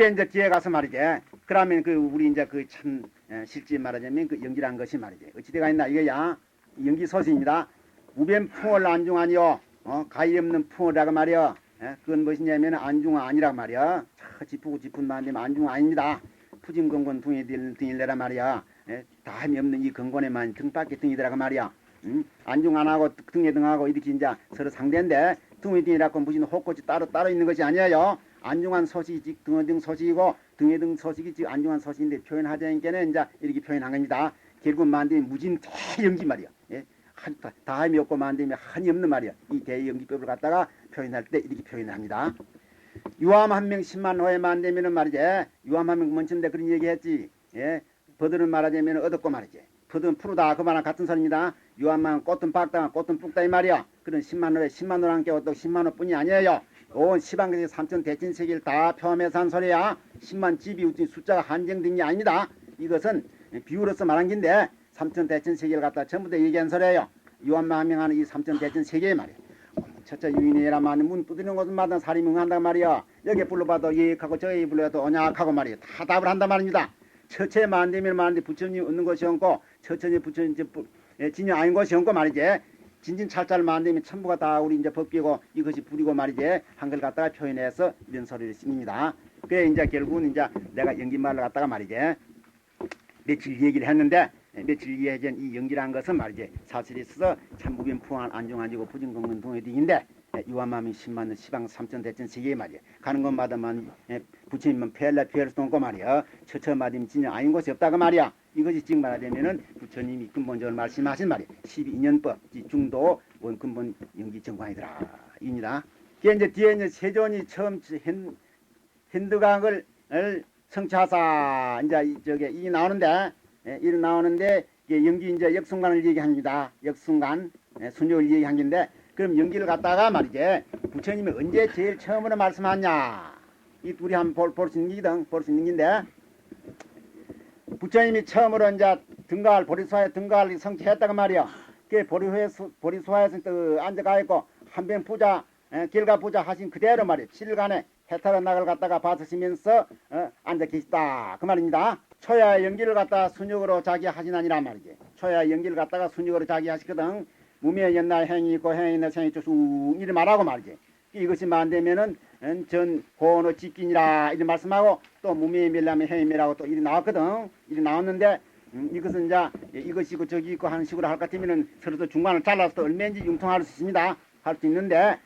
그게 이제 뒤에 가서 말이지. 그러면 그 우리 이제 그 참 실제 말하자면 그 연기란 것이 말이지. 어찌돼가 있나 이거야. 이 연기 소식입니다. 우변 풍월 안중아니요. 어, 가위 없는 풍월이라고 말이야. 예? 그건 무엇이냐면 안중아 아니라 말이야. 차 지푸고 지푼 만되면 안중아 아닙니다. 푸짐건건 등에 등일래라 말이야. 예? 다함이 없는 이 건건에만 등밖에 등이더라고 말이야. 음? 안중 안 하고 등에 등하고 이렇게 이제 서로 상대인데 등에 등이라고 무슨 혹꽃이 따로 따로 있는 것이 아니에요. 안중한 소식이 즉 등에 등 소식이고 등에 등 소식이 즉 안중한 소식인데 표현하자니까는 이제 이렇게 표현한 겁니다. 결국 만들면 무진 대연기 말이야. 예? 다함이 없고 만들면 한이 없는 말이야. 이 대연기법을 갖다가 표현할 때 이렇게 표현을 합니다. 유암 한명 10만 호에 만되면은 말이지. 유암 한명 먼친데 그런 얘기 했지. 예? 버들은 말하자면 얻었고 말이지. 버들은 푸르다 그 말은 같은 소리입니다. 유암만 꽃은 박다 꽃은 뿍다 이 말이야. 그런 10만 호에 10만 호랑 게 어떻고 10만 호뿐이 아니에요. 온 시방에서 삼천 대천 세계를 다 포함해서 한 소리야. 10만 집이 우진 숫자가 한정된 게 아닙니다. 이것은 비유로서 말한 긴데 삼천 대천 세계를 갖다 전부 다 얘기한 소리예요. 유암만 하명하는 이 삼천 대천 세계 말이야. 첫째 유인이라만 문 두드리는 곳마다 살이 명한단 말이야. 여기 불러봐도 예하고 저기 불러도 언약하고 말이야. 다 답을 한단 말입니다. 첫째만 안 되면 말인데 부처님 없는 것이 없고 첫째 부처님 예, 진이 아닌 것이 없고 말이지. 진진 찰찰만 안 되면 천부가 다 우리 이제 벗기고 이것이 불이고 말이지. 한글 갖다가 표현해서 이런 소리를 씁니다. 그래 이제 결국은 이제 내가 연기말을 갖다가 말이지. 며칠 얘기를 했는데 예, 며칠 얘기한 이 연기라는 것은 말이지 사실이 있어서 참 무변풍한 안중아니고 부진건건 동해딩인데 유한마음이 10만원 시방 삼천 대천 세계 말이야. 가는 곳마다만 예, 부처님은 폐할라 피할 수 없고 말이야. 처처 맞으면 진짜 아닌 곳이 없다고 말이야. 이것이 지금 말하자면은 부처님이 근본적으로 말씀하신 말이야. 12인연법 중도 원 근본 연기 정관이더라. 입니다. 그게 이제 뒤에 이제 세존이 처음 핸, 핸드각을 을 성차사. 이제 이- 저게 이 나오는데 예, 이 나오는데 이게 연기 이제 역순간을 얘기합니다. 역순간 예, 순역을 얘기한 건데 그럼 연기를 갖다가 말이지 부처님이 언제 제일 처음으로 말씀하냐 이 둘이 한번 볼 수 있는 기든 볼수 있는 긴데 부처님이 처음으로 이제 등가할 보리수화에 등가할 성취했다고 말이야. 그 보리수에 보리수화에서 또 앉아가 있고 한병 부자 예, 길가 부자 하신 그대로 말이야. 7일간에 해탈의 낙을 갖다가 받으시면서 어, 앉아 계시다 그 말입니다. 초야 연기를 갖다가 순역으로 자기 하시나니란 말이지. 초야 연기를 갖다가 순역으로 자기 하시거든. 무미의 옛날 행이 있고 행이 있는 생이 쭉 이리 말하고 말이지. 이것이 만되면은 음, 전 고노 집긴이라 이런 말씀하고 또 무미의 밀라면 행이 밀라고 또 이리 나왔거든. 이리 나왔는데 음, 이것은 이제 이것이 있고 저기 있고 하는 식으로 할 것 같으면은 서로 중간을 잘라서 또 얼마인지 융통할 수 있습니다. 할 수 있는데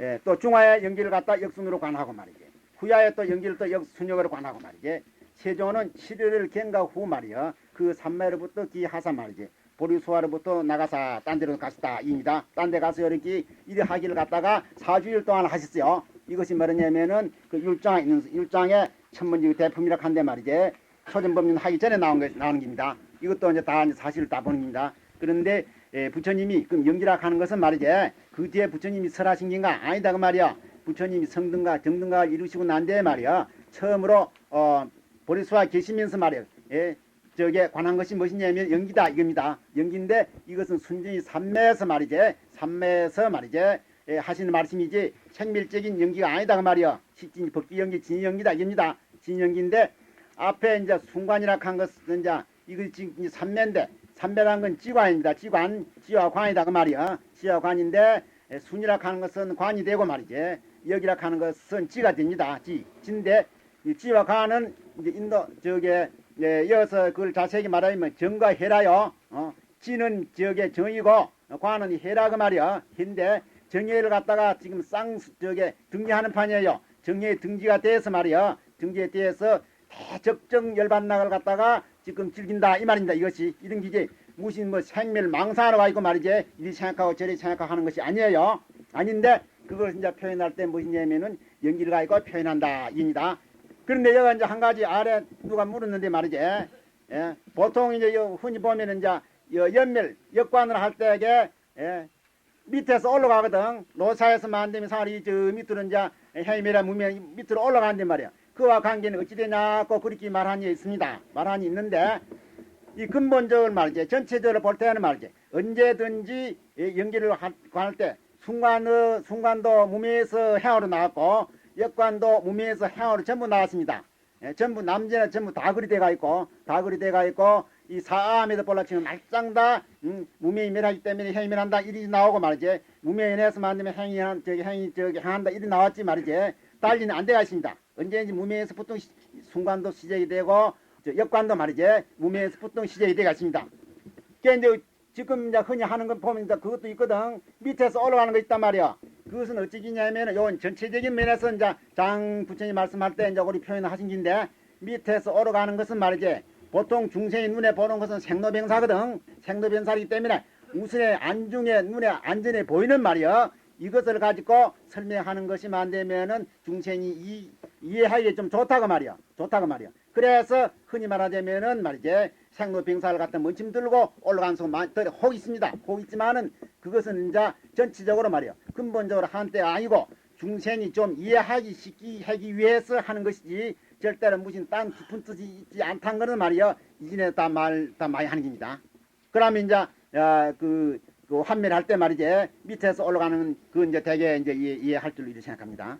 예, 또 중화의 연기를 갖다 역순으로 관하고 말이지. 후야에 또 연기를 또 역순역으로 관하고 말이지. 세조는 7일을 경과 후 말이야. 그 산매로부터 기 하사 말이지. 보리수화로부터 나가사 딴 데로 가시다 입니다. 딴 데 가서 이렇게 이리 하기를 갖다가 사주일 동안 하셨어요. 이것이 뭐냐면은 그 율장에 있는 율장의 천문지 대품이라 한데 말이지. 소전법륜 하기 전에 나온 것 나오는 겁니다. 이것도 이제 다 이제 사실을 다 보는 겁니다. 그런데 예, 부처님이 그럼 연기라 하는 것은 말이지 그 뒤에 부처님이 설하신 게인가 아니다 그 말이야. 부처님이 성등가 정등가 이루시고 난 뒤에 말이야 처음으로 어 보리수와 계시면서 말이야 예, 저게 관한 것이 무엇이냐면 연기다 이겁니다. 연기인데 이것은 순전히 삼매에서 말이지 삼매에서 말이지 예, 하시는 말씀이지 생밀적인 연기가 아니다 그 말이야. 실진 법기 연기 진이 연기다 이겁니다. 진이 연기인데 앞에 이제 순관이라 한 것은 이제 이거 지금 삼매인데 삼매란 건 지관입니다. 지관, 지화관이다 그 말이야. 지화관인데 에, 순이라 하는 것은 관이 되고 말이지. 여기라 하는 것은 지가 됩니다. 지, 진데 이 지화관은 이제 인도 저게 예, 이어서 그걸 자세히 말하면 정과 해라요. 어, 지는 저게 정이고 어, 관은 해라 그 말이야. 인데 정예를 갖다가 지금 쌍 저게 등기하는 판이에요. 정예 등기가 돼서 말이야. 등기에 대해서 대적정 열반락을 갖다가 지금 즐긴다 이 말입니다. 이것이 이런 기지 무슨 뭐 생멸 망사하러 와 있고 말이지 이리 생각하고 저리 생각하고 하는 것이 아니에요. 아닌데 그걸 이제 표현할 때 무엇이냐면은 연기를 가지고 표현한다 입니다. 그런데 여기 이제 한 가지 아래 누가 물었는데 말이지 예, 보통 이제 요 흔히 보면은 이제 여 연멸 역관을 할 때에 예, 밑에서 올라가거든. 노사에서 만들면 사리 저 밑으로 이제 해임이라 무면 밑으로 올라가는데 말이야. 그와 관계는 어찌 되냐고 그렇게 말하니 있습니다. 말하니 있는데 이 근본적으로 말이지 전체적으로 볼 때는 말이지 언제든지 이 연기를 하- 관할 때 순간의 순간도 무미에서 해화로 나왔고 역관도 무미에서 해화로 전부 나왔습니다. 예, 전부 남자는 전부 다 그리 돼가 있고 다 그리 돼가 있고 이 사암에도 볼라치는 말짱 다 음, 무명이 멸하기 때문에 행이 멸한다 일이 나오고 말이지. 무명이 내서 만들면 행이 한 저기 행이 저기 행한다 일이 나왔지 말이지. 달리는 안 돼가 있습니다. 언제인지 무명에서 보통 시- 순간도 시작이 되고 저 역관도 말이지. 무명에서 보통 시작이 돼가 있습니다. 그게 이제 지금 이제 흔히 하는 건 보면 이제 그것도 있거든. 밑에서 올라가는 거 있단 말이야 그것은 어찌기냐면은 요건 전체적인 면에서 이제 장 부처님 말씀할 때 이제 우리 표현을 하신 긴데 밑에서 올라가는 것은 말이지 보통 중생이 눈에 보는 것은 생로병사거든. 생로병사이기 때문에 우선에 안중에 눈에 안전에 보이는 말이야 이것을 가지고 설명하는 것이면 안 되면은 중생이 이, 이해하기에 좀 좋다고 말이야 좋다고 말이야 그래서 흔히 말하자면은 말이지 생로병사를 갖다 먼침 들고 올라가는 속은 많이 혹 있습니다 혹 있지만은 그것은 이제 전체적으로 말이야 근본적으로 한때 아니고 중생이 좀 이해하기 쉽게 하기 위해서 하는 것이지 절대로 무슨 딴 깊은 뜻이 있지 않다는 거는 말이야 이전에 다 말 다 많이 하는 겁니다. 그러면 이제 야, 그, 그 환멸할 때 말이지 밑에서 올라가는 그 이제 대개 이제 이해, 이해할 줄로 이렇게 생각합니다.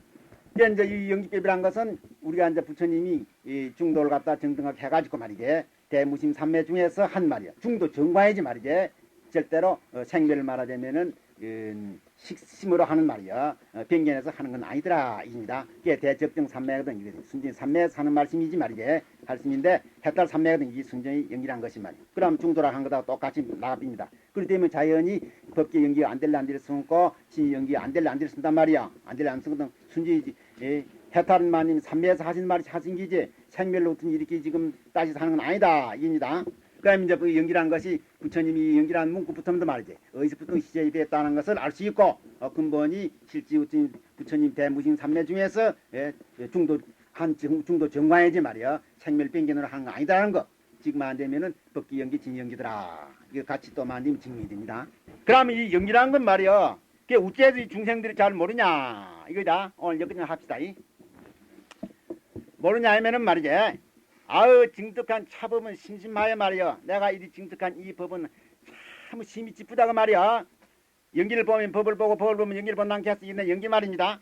이게 이제 이 연기법이란 것은 우리가 이제 부처님이 이 중도를 갖다 정등하게 해가지고 말이지 대무심 삼매 중에서 한 말이야. 중도 정과이지 말이지 절대로 어, 생멸을 말하자면은 음, 식심으로 하는 말이야. 어, 변견해서 하는 건 아니더라. 입니다. 이게 대적정 삼매거든. 이게 순전 삼매에서 하는 말씀이지 말이지. 말씀인데 해탈 삼매거든. 이게 순전히 연기란 것이 말이야. 그럼 중도라 한 거다 똑같이 나갑니다. 그렇기 때문에 자연히 법계 연기가 안 될래 안 될래 쓰고 신이 연기가 안 될래 안 될래 쓴단 말이야. 안 될래 안 쓰거든. 순전히 예, 해탈은 마님 삼매에서 하신 말이 하신 기지 생멸로부터 이렇게 지금 따지서 하는 건 아니다. 입니다. 그다음에 이제 그 연기라는 것이 부처님이 연기라는 문구부터부터 말이지. 어디서부터 시작이 됐다는 것을 알 수 있고 어, 근본이 실지 부처님, 대무신 삼매 중에서 예, 예, 중도 한 중- 중도 정관이지 말이야 생멸 변견으로 하는 거 아니다라는 거. 지금 안 되면은 법기 연기 진 연기더라. 이거 같이 또 만들면 증명이 됩니다. 그러면 이 연기라는 건 말이야 그게 우째서 이 중생들이 잘 모르냐. 이거다. 오늘 여기까지 합시다. 이. 모르냐 하면은 말이지 아유 징득한 차법은 심심하여 말이여. 내가 이리 징득한 이 법은 참 심이 찌푸다가 말이야 연기를 보면 법을 보고 법을 보면 연기를 본다는 게서 있는 연기 말입니다.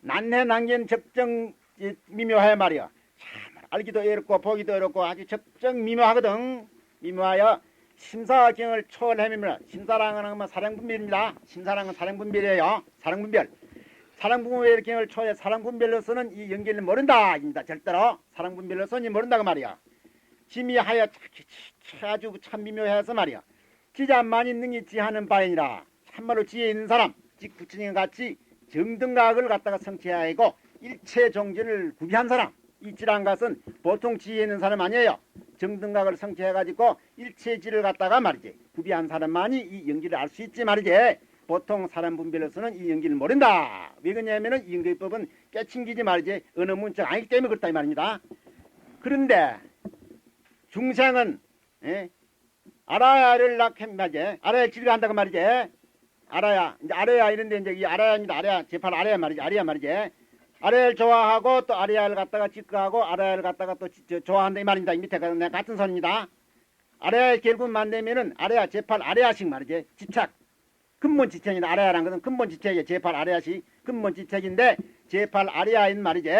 난해 난견 적정 이, 미묘하여 말이야 참 알기도 어렵고 보기도 어렵고 아주 적정 미묘하거든. 미묘하여 심사경을 초월하면 심사랑은 뭐 사랑분별입니다. 심사랑은 사랑분별이에요. 사랑분별 사랑분별의 경을 초에 사랑분별로서는 이 연기를 모른다 입니다. 절대로 사랑분별로서는 이 모른다고 말이야. 지미하여 차- 아주 참 미묘해서 말이야. 지자만이 능히 지하는 바이니라. 참말로 지혜 있는 사람 즉 부처님 같이 정등각을 갖다가 성취하고 일체 종전을 구비한 사람 이 지란 것은 보통 지혜 있는 사람 아니에요. 정등각을 성취해가지고 일체지를 갖다가 말이지 구비한 사람만이 이 연기를 알 수 있지 말이지 보통 사람 분별로서는 이 연기를 모른다. 왜 그러냐면은 이 연기법은 깨친기지 말이지 어느 문자가 아니기 때문에 그렇다 이 말입니다. 그런데 중생은 예? 알아야를 말이지 알아야 지를 한다고 말이지 알아야 이제 알아야 이런데 이제 이 알아야입니다. 알아야 제팔 알아야 말이지 알아야 말이지 알아야를 좋아하고 또 알아야를 갖다가 직거하고 알아야를 갖다가 또 지- 저- 좋아한다 이 말입니다. 이 밑에 가는 내 같은 선입니다. 알아야 결국 만되면은 알아야 제팔 알아야식 말이지 집착 근본 지책이나 아래야라는 것은 근본 지책이에요. 제8 아래야시 근본 지책인데 제8 아래야인 말이지.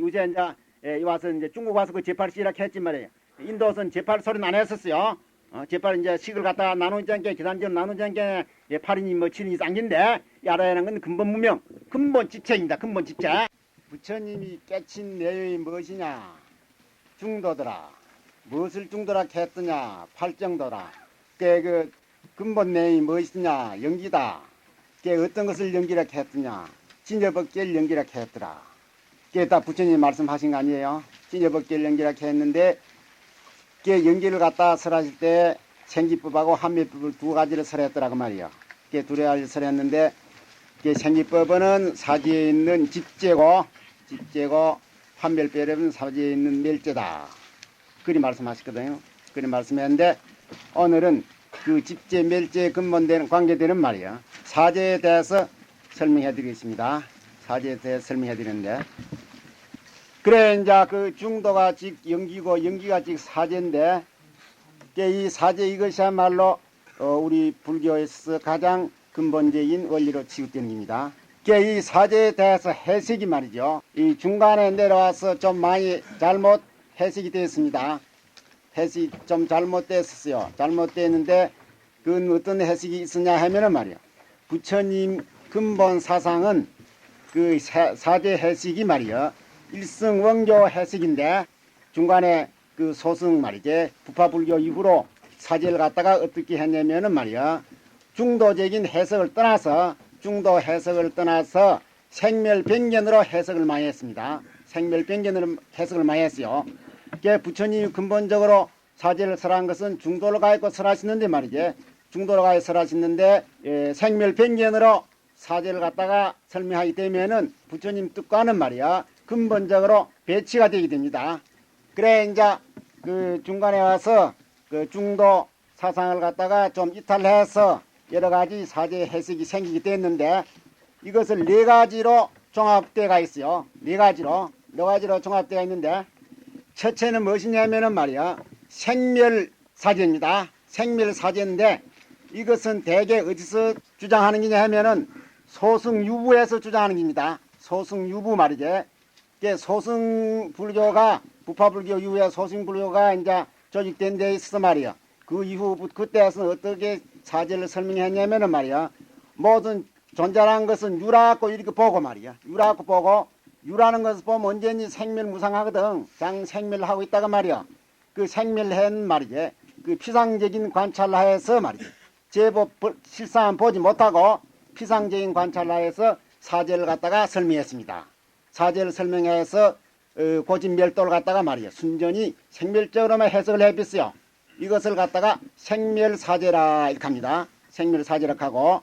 요새 이제 예, 와서 이제 중국 와서 그 제8 시락 했지 말이에요. 인도선 제8 소리는 안 했었어요. 어, 제8 이제 식을 갖다가 나누지 않게 계산적으로 나누지 않게 예, 8인이 뭐 7인이 쌍긴데 이 아래야라는 건 근본 무명 근본 지책입니다. 근본 지책. 부처님이 깨친 내용이 무엇이냐? 중도더라. 무엇을 중도라 했더냐? 팔정도라. 그그 근본 내용이 무엇이냐? 연기다. 그게 어떤 것을 연기라 했더냐? 진여법계를 연기라 했더라. 그게 다 부처님이 말씀하신 거 아니에요? 진여법계를 연기라 했는데 그게 연기를 갖다 설하실 때 생기법하고 한미법을 두 가지를 설했더라고 말이요. 그게 두 가지를 설했는데 그게 생기법은 사지에 있는 집제고 집제고 환멸법은 사지에 있는 멸제다. 그리 말씀하셨거든요. 그리 말씀했는데 오늘은 그 집제 멸제에 근본되는 관계되는 말이야. 사제에 대해서 설명해 드리겠습니다. 사제에 대해서 설명해 드리는데 그래 이제 그 중도가 즉 연기고 연기가 즉 사제인데 이 사제 이것이야말로 어, 우리 불교에서 가장 근본적인 원리로 취급되는 겁니다. 이 사제에 대해서 해석이 말이죠. 이 중간에 내려와서 좀 많이 잘못 해석이 되었습니다. 해석이 좀 잘못됐었어요. 잘못됐는데 그건 어떤 해석이 있었냐 하면은 말이요. 부처님 근본 사상은 그 사- 사제 해석이 말이요. 일승 원교 해석인데 중간에 그 소승 말이지 부파불교 이후로 사제를 갖다가 어떻게 했냐면은 말이야 중도적인 해석을 떠나서 중도 해석을 떠나서 생멸 변견으로 해석을 많이 했습니다. 생멸 변견으로 해석을 많이 했어요. 부처님이 근본적으로 사제를 설한 것은 중도로 가 있고 설하시는데 말이지 중도로 가 있고 설하시는데 예, 생멸변견으로 사제를 갖다가 설명하기 때문에는 부처님 뜻과는 말이야 근본적으로 배치가 되게 됩니다. 그래 이제 그 중간에 와서 그 중도 사상을 갖다가 좀 이탈해서 여러 가지 사제 해석이 생기게 됐는데 이것을 네 가지로 종합되가 있어요. 네 가지로 네 가지로 종합되어 있는데 첫째는 무엇이냐면은 말이야 생멸 사제입니다. 생멸 사제인데 이것은 대개 어디서 주장하는 게냐 하면은 소승유부에서 주장하는 겁니다. 소승유부 말이지. 이게 소승 불교가 부파불교 이후에 소승 불교가 이제 조직된 데 있어서 말이야. 그 이후 그때에서 어떻게 사제를 설명했냐면은 말이야. 모든 존재라는 것은 유라고 이렇게 보고 말이야. 유라고 보고 유라는 것을 보면 언제니 생멸무상하거든. 장 생멸하고 있다가 말이야. 그 생멸한 말이지. 그 피상적인 관찰을 하여서 말이지. 제법 보- 실상은 보지 못하고 피상적인 관찰을 하여서 사제를 갖다가 설명했습니다. 사제를 설명해서 어, 고진멸도를 갖다가 말이야 순전히 생멸적으로만 해석을 해봤어요. 이것을 갖다가 생멸사제라 이렇게 합니다. 생멸사제라 하고